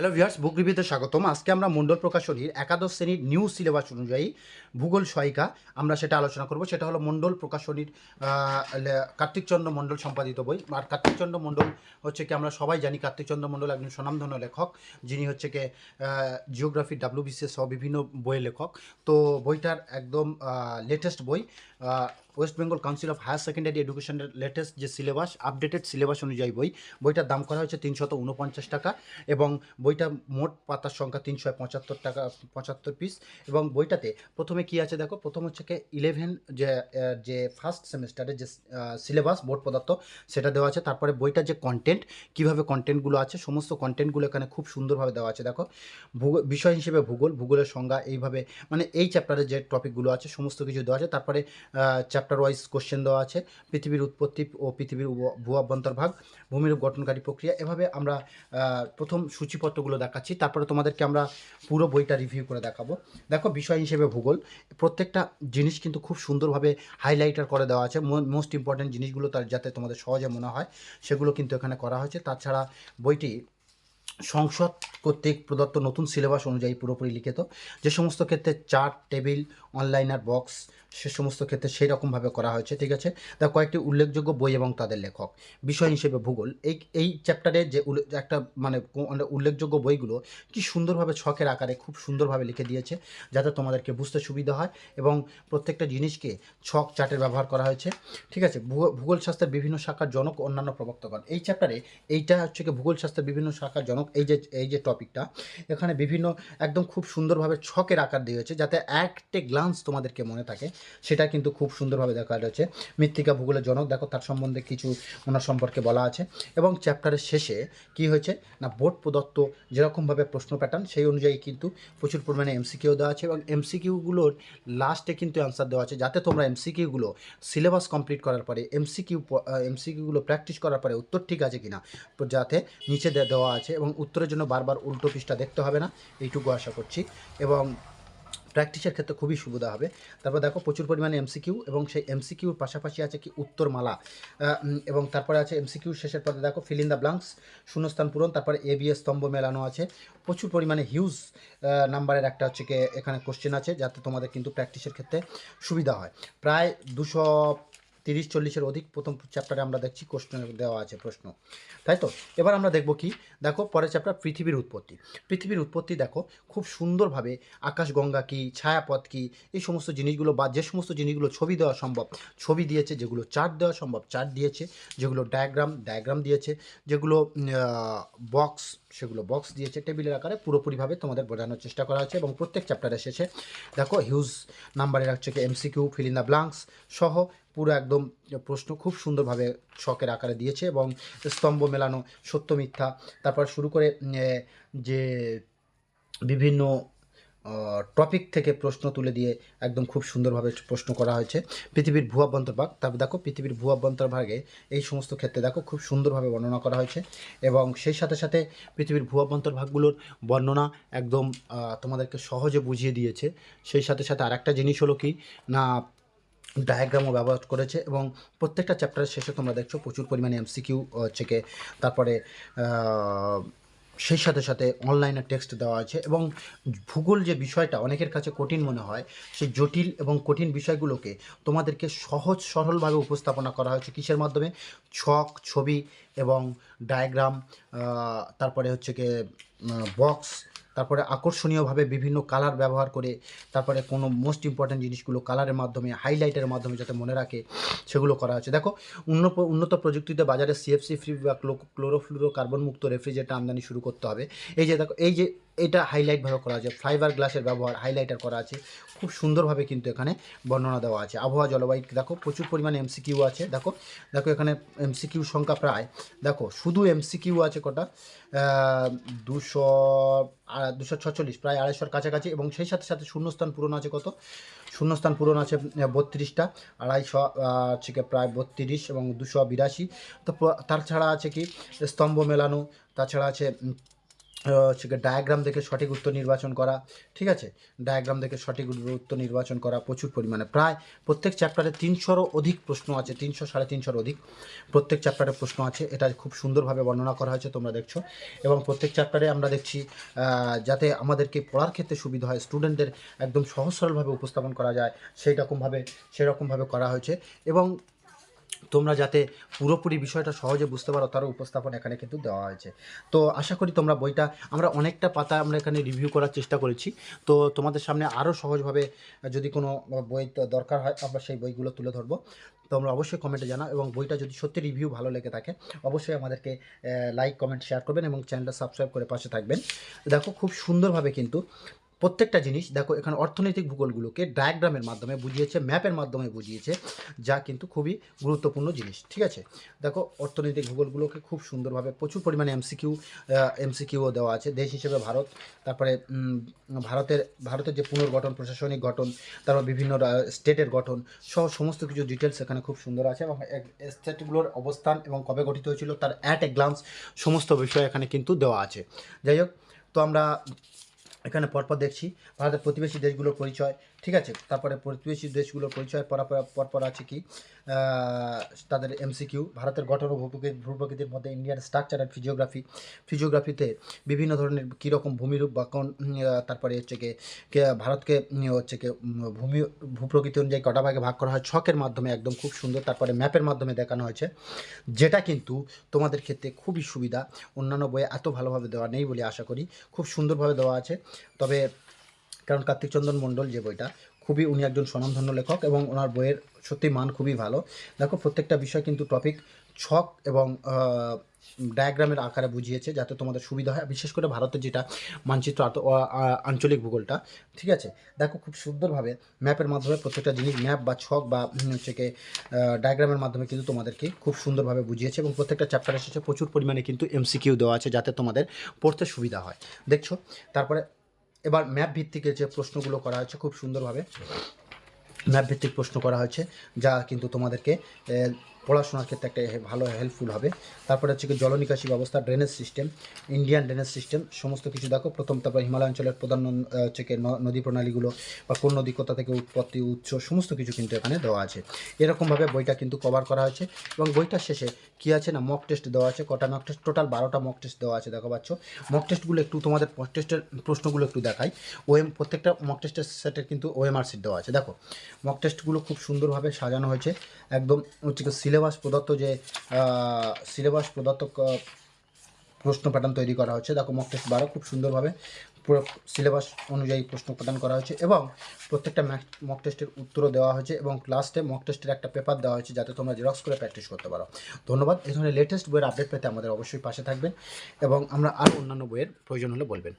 Hello viewers বুক রিভিউতে স্বাগতম। আজকে আমরা মণ্ডল প্রকাশনীর একাদশ শ্রেণির নিউ সিলেবাস অনুযায়ী ভূগোল সহায়িকা আমরা সেটা আলোচনা করব। সেটা হলো মণ্ডল প্রকাশনীর কার্তিকচন্দ্র মণ্ডল সম্পাদিত বই। আর কার্তিকচন্দ্র মণ্ডল হচ্ছে কি, আমরা সবাই জানি কার্তিকচন্দ্র মণ্ডল একজন স্বনামধন্য লেখক। যিনি হচ্ছে কি জিওগ্রাফি ডাব্লিউবিসিএস সহ বিভিন্ন বইয়ের লেখক। তো বইটার একদম লেটেস্ট বই West Bengal council of higher secondary এডুকেশনের লেটেস্ট যে সিলেবাস আপডেটেড সিলেবাস অনুযায়ী বই, বইটার দাম করা হয়েছে তিনশত উনপঞ্চাশ টাকা এবং বইটা মোট পাতার সংখ্যা তিনশো পঁচাত্তর টাকা, পঁচাত্তর পিস এবং বইটাতে প্রথমে কি আছে দেখো? প্রথম হচ্ছে কি ইলেভেন যে যে ফার্স্ট সেমিস্টারের যে সিলেবাস বোর্ড পদার্থ, সেটা দেওয়া আছে। তারপরে বইটার যে কন্টেন্ট কীভাবে কন্টেন্টগুলো আছে, সমস্ত কন্টেন্টগুলো এখানে খুব সুন্দরভাবে দেওয়া আছে। দেখো ভূগোল বিষয় হিসেবে ভূগোল, ভূগোলের সংজ্ঞা এইভাবে মানে এই চ্যাপ্টারে যে টপিকগুলো আছে, সমস্ত কিছু দেওয়া আছে। তারপরে চ্যাপ্টার ওয়াইজ কোশ্চেন দেওয়া আছে, পৃথিবীর উৎপত্তি ও পৃথিবীর ভূ অভ্যন্তরভাগ ভূমিরূপ গঠনকারী প্রক্রিয়া। এভাবে আমরা প্রথম সূচিপত্রগুলো দেখাচ্ছি, তারপরে তোমাদেরকে আমরা পুরো বইটা রিভিউ করে দেখাবো। দেখো, বিষয় হিসেবে ভূগোল, প্রত্যেকটা জিনিস কিন্তু খুব সুন্দরভাবে হাইলাইটার করে দেওয়া আছে। মোস্ট ইম্পর্ট্যান্ট জিনিসগুলো তার যাতে তোমাদের সহজে মনে হয়, সেগুলো কিন্তু এখানে করা হয়েছে। তাছাড়া বইটি সংসদ কর্তৃক প্রদত্ত নতুন সিলেবাস অনুযায়ী পুরোপুরি লিখিত। যে সমস্ত ক্ষেত্রে chart, table, one liner box, সে সমস্ত ক্ষেত্রে সেই রকমভাবে করা হয়েছে, ঠিক আছে? তা কয়েকটি উল্লেখযোগ্য বই এবং তাদের লেখক। বিষয় হিসেবে ভূগোল। এই এই চ্যাপ্টারে যে একটা মানে মানে উল্লেখযোগ্য বইগুলো কি সুন্দরভাবে ছকের আকারে খুব সুন্দরভাবে লিখে দিয়েছে, যাতে তোমাদেরকে বুঝতে সুবিধা হয় এবং প্রত্যেকটা জিনিসকে ছক চার্টের ব্যবহার করা হয়েছে, ঠিক আছে? ভূগোল শাস্ত্রের বিভিন্ন শাখার জনক অন্যান্য প্রবক্তগণ। এই চ্যাপ্টারে এইটা হচ্ছে কি ভূগোল শাস্ত্রের বিভিন্ন শাখার জনক এই যে এই যে টপিকটা এখানে বিভিন্ন একদম খুব সুন্দরভাবে ছকের আকার দিয়েছে যাতে একটা গ্লান্স তোমাদেরকে মনে থাকে, সেটা কিন্তু খুব সুন্দরভাবে দেখা যাচ্ছে। মৃত্তিকা ভূগোলের জনক, দেখো তার সম্বন্ধে কিছু ওনার সম্পর্কে বলা আছে। এবং চ্যাপ্টারের শেষে কি হয়েছে? না বোর্ড প্রদত্ত যেরকমভাবে প্রশ্ন প্যাটার্ন সেই অনুযায়ী কিন্তু প্রচুর পরিমাণে এমসিকিউ দেওয়া আছে এবং এমসিকিউগুলোর লাস্টে কিন্তু অ্যান্সার দেওয়া আছে, যাতে তোমরা এমসিকিউগুলো সিলেবাস কমপ্লিট করার পরে এমসিকিউ এমসিকিউগুলো প্র্যাকটিস করার পরে উত্তর ঠিক আছে কিনা, যাতে নিচে দেওয়া আছে এবং উত্তরের জন্য বারবার উল্টো পৃষ্ঠা দেখতে হবে না, এইটুকু আশা করছি। এবং প্র্যাকটিসের ক্ষেত্রে খুবই সুবিধা হবে। তারপর দেখো, প্রচুর পরিমাণে এমসিকিউ এবং সেই এমসিকিউর পাশাপাশি আছে কি উত্তরমালা। এবং তারপরে আছে এমসিকিউ শেষের পথে দেখো ফিল ইন দ্য ব্লাঙ্কস শূন্যস্থান পূরণ, তারপরে এ বি স্তম্ভ মেলানো আছে। প্রচুর পরিমাণে হিউজ নাম্বারের একটা হচ্ছে কি, এখানে কোশ্চেন আছে, যাতে তোমাদের কিন্তু প্র্যাকটিসের ক্ষেত্রে সুবিধা হয়। প্রায় দুশো তিরিশ, চল্লিশের অধিক প্রথম চ্যাপ্টারে আমরা দেখছি কোশ্চেন দেওয়া আছে, প্রশ্ন। তাই তো? এবার আমরা দেখব কি? দেখো, পরের চ্যাপ্টার পৃথিবীর উৎপত্তি। পৃথিবীর উৎপত্তি দেখো, খুব সুন্দরভাবে আকাশগঙ্গা কী, ছায়াপথ কী, এই সমস্ত জিনিসগুলো বা যে সমস্ত জিনিসগুলো ছবি দেওয়া সম্ভব, ছবি দিয়েছে, যেগুলো চার্ট দেওয়া সম্ভব চার্ট দিয়েছে, যেগুলো ডায়াগ্রাম ডায়াগ্রাম দিয়েছে, যেগুলো বক্স সেগুলো বক্স দিয়েছে টেবিলের আকারে পুরোপুরিভাবে তোমাদের বোঝানোর চেষ্টা করা হয়েছে এবং প্রত্যেক চ্যাপ্টারের শেষে দেখো হিউজ নাম্বারের হচ্ছে কি এমসিকিউ ফিল দ্য ব্লাঙ্কস সহ পুরো একদম প্রশ্ন খুব সুন্দরভাবে শখের আকারে দিয়েছে এবং স্তম্ভ মেলানো সত্য মিথ্যা। তারপর শুরু করে যে বিভিন্ন টপিক থেকে প্রশ্ন তুলে দিয়ে একদম খুব সুন্দরভাবে প্রশ্ন করা হয়েছে। পৃথিবীর ভূ অভ্যন্তরভাগ, তারপর দেখো পৃথিবীর ভূ অভ্যন্তরভাগে এই সমস্ত ক্ষেত্রে দেখো খুব সুন্দরভাবে বর্ণনা করা হয়েছে এবং সেই সাথে সাথে পৃথিবীর ভূ অভ্যন্তরভাগগুলোর বর্ণনা একদম তোমাদেরকে সহজে বুঝিয়ে দিয়েছে। সেই সাথে সাথে আরেকটা জিনিস হলো কি, না ডায়াগ্রামও ব্যবহার করেছে এবং প্রত্যেকটা চ্যাপ্টারের শেষে তোমরা দেখছ প্রচুর পরিমাণে এমসিকিউ হচ্ছে কি তারপরে সেই সাথে সাথে অনলাইনে টেক্সট দেওয়া আছে এবং ভূগোল যে বিষয়টা অনেকের কাছে কঠিন মনে হয়, সেই জটিল এবং কঠিন বিষয়গুলোকে তোমাদেরকে সহজ সরলভাবে উপস্থাপনা করা হয়েছে কিসের মাধ্যমে? ছক, ছবি এবং ডায়াগ্রাম তারপরে হচ্ছে কি বক্স তারপরে আকর্ষণীয়ভাবে বিভিন্ন কালার ব্যবহার করে তারপরে কোনো মোস্ট ইম্পর্ট্যান্ট জিনিসগুলো কালারের মাধ্যমে হাইলাইটের মাধ্যমে যাতে মনে রাখে, সেগুলো করা হয়েছে দেখো, উন্নত উন্নত প্রযুক্তিতে বাজারে সিএফসি ফ্রি বা ক্লোরোফ্লুরো কার্বন মুক্ত রেফ্রিজারেটর আমদানি শুরু করতে হবে। এই যে দেখো, এই যে এটা হাইলাইটভাবে করা আছে। ফাইবার গ্লাসের ব্যবহার হাইলাইটার করা আছে। খুব সুন্দরভাবে কিন্তু এখানে বর্ণনা দেওয়া আছে। আবহাওয়া জলবায়ু, দেখো প্রচুর পরিমাণে এমসিকিউ আছে, দেখো। দেখো এখানে এমসিকিউ সংখ্যা প্রায়, দেখো, শুধু এমসিকিউ আছে কটা? দুশো দুশো ছচল্লিশ, প্রায় আড়াইশোর কাছাকাছি এবং সেই সাথে সাথে শূন্যস্থান পূরণ আছে কত? শূন্যস্থান পূরণ আছে বত্রিশটা, আড়াইশো হচ্ছে প্রায় বত্রিশ এবং দুশো বিরাশি। তো প- তাছাড়া আছে কি? স্তম্ভ মেলানো, তাছাড়া আছে ডায়াগ্রাম দেখে সঠিক উত্তর নির্বাচন করা, ঠিক আছে? ডায়াগ্রাম দেখে সঠিক উত্তর নির্বাচন করা প্রচুর পরিমাণে। প্রায় প্রত্যেক চ্যাপ্টারে তিনশোরও অধিক প্রশ্ন আছে, তিনশো সাড়ে তিনশোর অধিক প্রত্যেক চ্যাপ্টারে প্রশ্ন আছে। এটা খুব সুন্দরভাবে বর্ণনা করা হয়েছে, তোমরা দেখছ। এবং প্রত্যেক চ্যাপ্টারে আমরা দেখছি যাতে আমাদেরকে পড়ার ক্ষেত্রে সুবিধা হয় স্টুডেন্টদের একদম সহজ সরলভাবে উপস্থাপন করা যায়, সেই রকমভাবে সেরকমভাবে করা হয়েছে। এবং তোমরা যাতে পুরোপুরি বিষয়টা সহজে বুঝতে পারো, তারও উপস্থাপন এখানে কিন্তু দেওয়া হয়েছে। তো আশা করি তোমরা বইটা, আমরা অনেকটা পাতা আমরা এখানে রিভিউ করার চেষ্টা করেছি। তো তোমাদের সামনে আরও সহজভাবে যদি কোনো বই দরকার হয়, আমরা সেই বইগুলো তুলে ধরবো। তোমরা অবশ্যই কমেন্টে জানাও এবং বইটা যদি সত্যি রিভিউ ভালো লেগে থাকে, অবশ্যই আমাদেরকে লাইক কমেন্ট শেয়ার করবেন এবং চ্যানেলটা সাবস্ক্রাইব করে পাশে থাকবেন। দেখো, খুব সুন্দরভাবে কিন্তু প্রত্যেকটা জিনিস, দেখো এখানে অর্থনৈতিক ভূগোলগুলোকে ডায়াগ্রামের মাধ্যমে বুঝিয়েছে ম্যাপের মাধ্যমে বুঝিয়েছে, যা কিন্তু খুবই গুরুত্বপূর্ণ জিনিস, ঠিক আছে? দেখো, অর্থনৈতিক ভূগোলগুলোকে খুব সুন্দরভাবে প্রচুর পরিমাণে এমসিকিউ এমসিকিউও দেওয়া আছে, দেশ হিসেবে ভারত, তারপরে ভারতের ভারতের যে পুনর্গঠন, প্রশাসনিক গঠন, তারপর বিভিন্ন স্টেটের গঠন, সহ সমস্ত কিছু ডিটেলস এখানে খুব সুন্দর আছে এবং স্টেটগুলোর অবস্থান এবং কবে গঠিত হয়েছিল, তার অ্যাট এ গ্লান্স সমস্ত বিষয় এখানে কিন্তু দেওয়া আছে। যাই হোক, তো আমরা এখানে পরপর দেখছি ভারতের প্রতিবেশী দেশগুলোর পরিচয় ঠিক আছে? তারপরে প্রতিবেশী দেশগুলোর পরিচয় পরপর আছে কি? তাদের এমসিকিউ ভারতের গঠন ও ভূপ্রকৃতি ভূপ্রকৃতির মধ্যে ইন্ডিয়ান স্ট্রাকচার অ্যান্ড ফিজিওগ্রাফি ফিজিওগ্রাফিতে বিভিন্ন ধরনের কীরকম ভূমিরূপ বা কোন তারপরে হচ্ছে কে, ভারতকে হচ্ছে কি ভূমি, ভূপ্রকৃতি অনুযায়ী কটা ভাগে ভাগ করা হয়? ছকের মাধ্যমে একদম খুব সুন্দর, তারপরে ম্যাপের মাধ্যমে দেখানো হয়েছে। যেটা কিন্তু তোমাদের ক্ষেত্রে খুবই সুবিধা। অন্যান্য বইয়ে এত ভালোভাবে দেওয়া নেই বলে আশা করি। খুব সুন্দরভাবে দেওয়া আছে। তবে কারণ কার্তিক চন্দন মণ্ডল যে বইটা, খুবই উনি একজন স্বনামধন্য লেখক এবং ওনার বইয়ের সত্যি মান খুবই ভালো। দেখো, প্রত্যেকটা বিষয় কিন্তু টপিক ছক এবং ডায়াগ্রামের আকারে বুঝিয়েছে যাতে তোমাদের সুবিধা হয়। বিশেষ করে ভারতের যেটা মানচিত্র আঞ্চলিক ভূগোলটা, ঠিক আছে? দেখো, খুব সুন্দরভাবে ম্যাপের মাধ্যমে প্রত্যেকটা জিনিস ম্যাপ বা ছক বা হচ্ছে কি ডায়াগ্রামের মাধ্যমে কিন্তু তোমাদেরকে খুব সুন্দরভাবে বুঝিয়েছে এবং প্রত্যেকটা চ্যাপ্টার এসেছে। প্রচুর পরিমাণে কিন্তু এমসিকিউ দেওয়া আছে যাতে তোমাদের পড়তে সুবিধা হয়। দেখছ? তারপরে এবার ম্যাপ ভিত্তিক যে প্রশ্নগুলো করা হয়েছে খুব সুন্দরভাবে। ম্যাপ ভিত্তিক প্রশ্ন করা হয়েছে, যা কিন্তু তোমাদেরকে পড়াশোনার ক্ষেত্রে একটা ভালো হেল্পফুল হবে। তারপরে হচ্ছে কি জলনিকাশি ব্যবস্থা drainage system Indian drainage system সমস্ত কিছু দেখো। প্রথম তারপর হিমালয় অঞ্চলের প্রধান হচ্ছে কি নদী প্রণালীগুলো বা কোন নদী কোথা থেকে উৎপত্তি, উৎস, সমস্ত কিছু কিন্তু এখানে দেওয়া আছে। এরকমভাবে বইটা কিন্তু কভার করা হয়েছে এবং বইটার শেষে কি আছে না মক টেস্ট দেওয়া আছে। কটা মক টেস্ট টোটাল বারোটা মক টেস্ট দেওয়া আছে, দেখো পাচ্ছ। মক টেস্টগুলো একটু তোমাদের টেস্টের প্রশ্নগুলো একটু দেখাই। ওএম প্রত্যেকটা মক টেস্টের সেটের কিন্তু ওএমআর সিট দেওয়া আছে, দেখো। মক টেস্টগুলো খুব সুন্দরভাবে সাজানো হয়েছে। একদম হচ্ছে সিলেবাস প্রদত্ত যে সিলেবাস প্রদত্ত প্রশ্ন প্যাটার্ন তৈরি করা হচ্ছে। দেখো মক টেস্ট বারো, খুব সুন্দরভাবে সিলেবাস অনুযায়ী প্রশ্ন প্রদান করা হয়েছে এবং প্রত্যেকটা মক টেস্টের উত্তরও দেওয়া হয়েছে এবং লাস্টে মক টেস্টের একটা পেপার দেওয়া হয়েছে যাতে তোমরা জেরক্স করে প্র্যাকটিস করতে পারো। ধন্যবাদ। এই ধরনের লেটেস্ট বইয়ের আপডেট পেতে আমাদের অবশ্যই পাশে থাকবেন এবং আমরা আরও অন্যান্য বইয়ের প্রয়োজন হলে বলবেন।